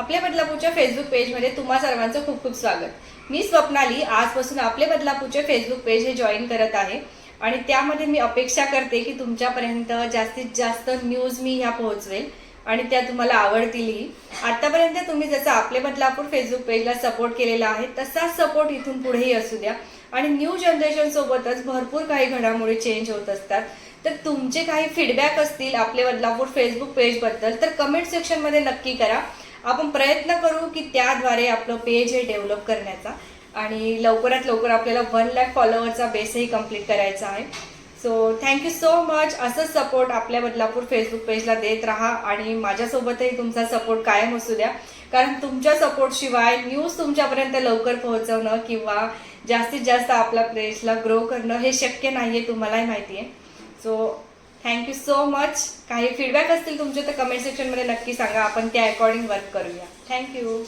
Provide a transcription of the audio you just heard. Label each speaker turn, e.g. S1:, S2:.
S1: आपल्या बदलापूरच्या फेसबुक पेजमध्ये तुम्हा सर्वांचं खूप खूप स्वागत. मी स्वप्नाली आजपासून आपले बदलापूरचे फेसबुक पेज हे जॉईन करत आहे. आणि त्यामध्ये मी अपेक्षा करते की तुमच्यापर्यंत जास्तीत जास्त न्यूज मी ह्या पोहोचवेल आणि त्या तुम्हाला आवडतीलही. आतापर्यंत तुम्ही जसं आपले बदलापूर फेसबुक पेजला सपोर्ट केलेला आहे तसाच सपोर्ट इथून पुढेही असू द्या. आणि न्यू जनरेशन सोबतच भरपूर काही घडामोडी चेंज होत असतात. तर तुमचे काही फीडबॅक असतील आपले बदलापूर फेसबुक पेजबद्दल तर कमेंट सेक्शनमध्ये नक्की करा. आपण प्रयत्न करू की त्याद्वारे आपलं पेज हे डेव्हलप करण्याचा. आणि लवकरात लवकर आपल्याला वन लॅक फॉलोअरचा बेसही कंप्लीट करायचा आहे. So thank you so much असंच सपोर्ट आपल्या बदलापूर फेसबुक पेजला देत राहा आणि माझ्यासोबतही तुमचा सपोर्ट कायम असू द्या. कारण तुमच्या सपोर्टशिवाय न्यूज तुमच्यापर्यंत लवकर पोहोचवणं किंवा जास्तीत जास्त आपल्या पेजला ग्रो करणं हे शक्य नाही आहे तुम्हालाही माहिती आहे so thank you so much काही फीडबॅक असतील तुमचे तर कमेंट सेक्शनमध्ये नक्की सांगा. आपण त्या अकॉर्डिंग वर्क करूया. थँक्यू